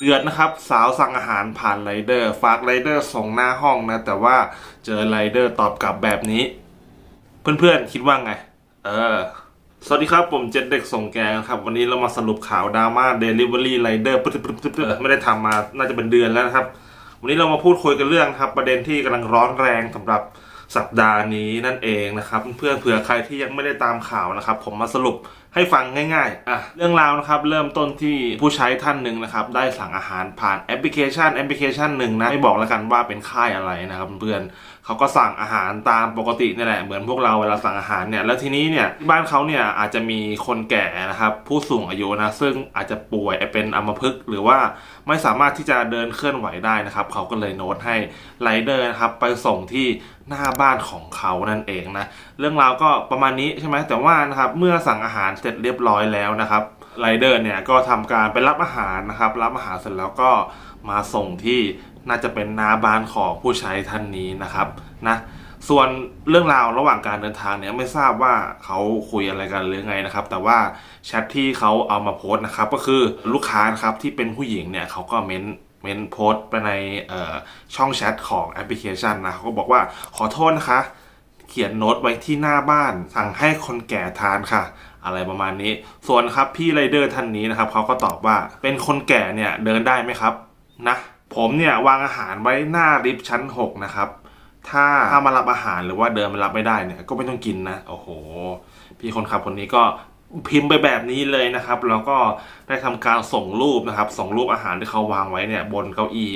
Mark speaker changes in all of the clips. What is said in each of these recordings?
Speaker 1: เดือดนะครับ สาวสั่งอาหารผ่านไรเดอร์ ฝากไรเดอร์ส่งหน้าห้องนะ แต่ว่าเจอไรเดอร์ตอบกลับแบบนี้ เพื่อนๆ คิดว่าไง เออ สวัสดีครับ ผมเจ็ดเด็กส่งแกงครับ วันนี้เรามาสรุปข่าวดราม่าเดลิเวอรี่ไรเดอร์ไม่ได้ทำมาน่าจะเป็นเดือนแล้วนะครับ วันนี้เรามาพูดคุยกันเรื่องครับ ประเด็นที่กำลังร้อนแรงสำหรับ สัปดาห์นี้นั่นเองนะครับ เพื่อนเผื่อใครที่ยังไม่ได้ตามข่าวนะครับ ผมมาสรุปให้ฟังง่ายๆอะเรื่องราวนะครับเริ่มต้นที่ผู้ใช้ท่านหนึ่งนะครับได้สั่งอาหารผ่านแอปพลิเคชันแอปพลิเคชันหนึ่งนะไม่บอกแล้วกันว่าเป็นค่ายอะไรนะครับเพื่อนเขาก็สั่งอาหารตามปกตินี่แหละเหมือนพวกเราเวลาสั่งอาหารเนี่ยแล้วทีนี้เนี่ยที่บ้านเขาเนี่ยอาจจะมีคนแก่นะครับผู้สูงอายุนะซึ่งอาจจะป่วยเป็นอัมพฤกษ์หรือว่าไม่สามารถที่จะเดินเคลื่อนไหวได้นะครับเขาก็เลยโน้ตให้ไรเดอร์นะครับไปส่งที่ หน้าบ้านของเขานั่นเองนะ เรื่องราวก็ประมาณนี้ใช่ไหมแต่ว่านะครับเมื่อสั่งอาหารเสร็จเรียบร้อยแล้วนะครับไรเดอร์เนี่ยก็ทำการไปรับอาหารนะครับ รับอาหารเสร็จแล้วก็มาส่งที่น่าจะเป็นหน้าบ้านของผู้ใช้ท่านนี้นะครับนะส่วนเรื่องราวระหว่างการเดินทางเนี่ยไม่ทราบว่าเขาคุยอะไรกันหรือไงนะครับ แต่ว่าแชทที่เขาเอามาโพสต์นะครับ ก็คือลูกค้านะครับที่เป็นผู้หญิงเนี่ยเขาก็เม้น ม้นโพสต์ไปในช่องแชทของแอปพลิเคชันนะเขาก็บอกว่าขอโทษนะคะ เขียนโน้ตไว้ที่หน้าบ้าน สั่งให้คนแก่ทานค่ะ อะไรประมาณนี้ ส่วนครับพี่ไรเดอร์ท่านนี้นะครับเขาก็ตอบว่าเป็นคนแก่เนี่ยเดินได้ไหมครับนะผมเนี่ยวางอาหารไว้หน้าลิฟต์ชั้น 6 นะครับ ถ้าถ้ามารับอาหารหรือว่าเดินมารับไม่ได้เนี่ยก็ไม่ต้องกินนะ โอ้โห พี่คนขับคนนี้ก็ พิมพ์ไปแบบนี้เลยนะครับแล้วก็ได้ทำการส่งรูปนะครับส่งรูปอาหารที่เขาวางไว้เนี่ยบนเก้าอี้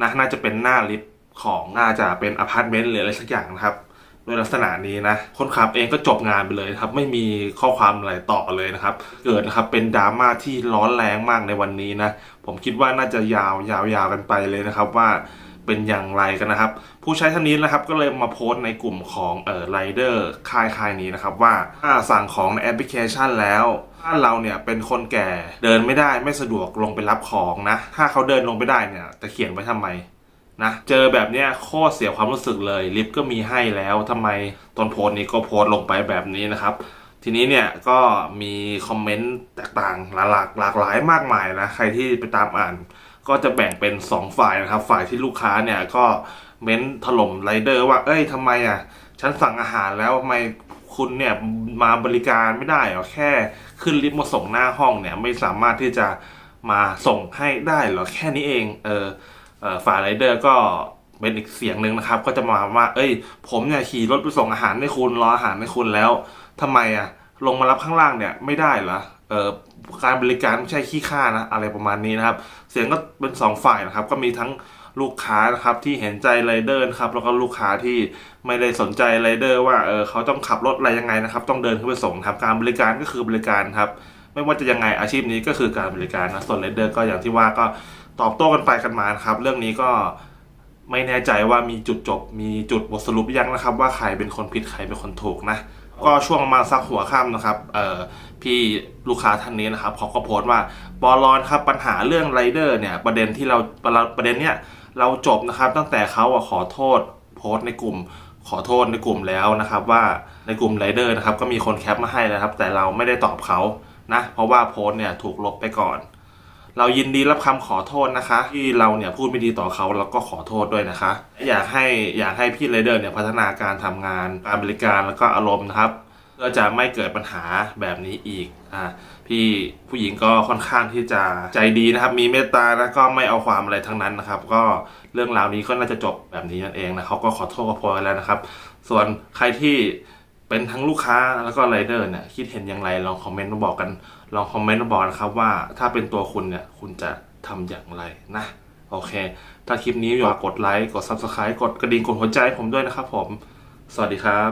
Speaker 1: นะน่าจะเป็นหน้าลิฟต์ของน่าจะเป็นอพาร์ตเมนต์หรืออะไรสักอย่างนะครับโดยลักษณะนี้นะคนขับเองก็จบงานไปเลยครับ ไม่มีข้อความอะไรต่อเลยนะครับ เกิดนะครับเป็นดราม่าที่ร้อนแรงมากในวันนี้นะ ผมคิดว่าน่าจะยาวยาวยาวกันไปเลยนะครับว่า เป็นอย่างไรกันนะครับ ผู้ใช้ท่านนี้นะครับก็เลยมาโพสต์ในกลุ่มของเอ่อไรเดอร์ค่ายค่ายนี้นะครับว่าถ้าสั่งของในแอปพลิเคชันแล้วถ้าเราเนี่ยเป็นคนแก่เดินไม่ได้ไม่สะดวกลงไปรับของนะ ถ้าเขาเดินลงไปได้เนี่ยจะเขียนไว้ทำไมนะเจอแบบเนี้ยโคตรเสียความรู้สึกเลยลิฟต์ก็มีให้แล้วทำไมตอนโพสต์นี้ก็โพสต์ลงไปแบบนี้นะครับทีนี้เนี่ยก็มีคอมเมนต์แตกต่างหลากหลากหลายมากมายนะใครที่ไปตามอ่าน ก็จะแบ่งเป็น 2 ฝ่ายนะครับ ฝ่ายที่ลูกค้าเนี่ยก็เม้นถล่มไรเดอร์ว่า เอ้ยทำไมอะ ฉันสั่งอาหารแล้วทำไมคุณเนี่ยมาบริการไม่ได้เหรอแค่ขึ้นลิฟต์มาส่งหน้าห้องเนี่ยไม่สามารถที่จะมาส่งให้ได้เหรอแค่นี้เองเออเออฝ่ายไรเดอร์ก็เป็นอีกเสียงหนึ่งนะครับ ก็จะมาว่า เอ้ย ผมเนี่ยขี่รถไปส่งอาหารให้คุณรออาหารให้คุณแล้วทำไมอะลงมารับข้างล่างเนี่ยไม่ได้เหรอ การบริการไม่ใช่ขี้ข้านะอะไรประมาณนี้นะครับ เสียงก็เป็นสองฝ่ายนะครับ ก็มีทั้งลูกค้านะครับที่เห็นใจไรเดอร์นะครับแล้วก็ลูกค้าที่ไม่ได้สนใจไรเดอร์ ว่าเออเขาต้องขับรถอะไรยังไงนะครับ ต้องเดินขึ้นไปส่งครับการบริการก็คือบริการครับ ไม่ว่าจะยังไงอาชีพนี้ก็คือการบริการนะส่วนไรเดอร์ก็อย่างที่ว่าก็ตอบโต้กันไปกันมานครับ เรื่องนี้ก็ไม่แน่ใจว่ามีจุดจบ มีจุดบทสรุปยังนะครับ ว่าใครเป็นคนผิดใครเป็นคนถูกนะ ก็ช่วงประมาณสักหัวค่ำนะครับเอ่อพี่ลูกค้าท่านนี้นะครับเขาก็โพสต์ว่าปอลอนครับปัญหาเรื่องไรเดอร์เนี่ยประเด็นที่เราประเด็นเนี้ยเราจบนะครับตั้งแต่เขาขอโทษโพสต์ในกลุ่มขอโทษในกลุ่มแล้วนะครับ ว่าในกลุ่มไรเดอร์นะครับก็มีคนแคปมาให้นะครับ แต่เราไม่ได้ตอบเขานะเพราะว่าโพสต์เนี่ยถูกลบไปก่อน เรายินดีรับคำขอโทษนะคะ ที่เราเนี่ยพูดไม่ดีต่อเขาแล้วก็ขอโทษด้วยนะคะ อยากให้อยากให้พี่ไรเดอร์เนี่ยพัฒนาการทำงานการบริการแล้วก็อารมณ์นะครับเพื่อจะไม่เกิดปัญหาแบบนี้อีกอ่าพี่ผู้หญิงก็ค่อนข้างที่จะใจดีนะครับ มีเมตตาแล้วก็ไม่เอาความอะไรทั้งนั้นนะครับ ก็เรื่องราวนี้ก็น่าจะจบแบบนี้นั่นเองนะเขาก็ขอโทษก็พอแล้วนะครับ ส่วนใครที่ เป็นทั้งลูกค้าแล้วก็ไรเดอร์เนี่ยคิดเห็นอย่างไรลองคอมเมนต์มาบอกกัน ลองคอมเมนต์มาบอกนะครับว่าถ้าเป็นตัวคุณเนี่ยคุณจะทำอย่างไรนะโอเค ถ้าคลิปนี้อยากกดไลค์กด Subscribe กดกระดิ่งกดหัวใจให้ผมด้วยนะครับผม สวัสดีครับ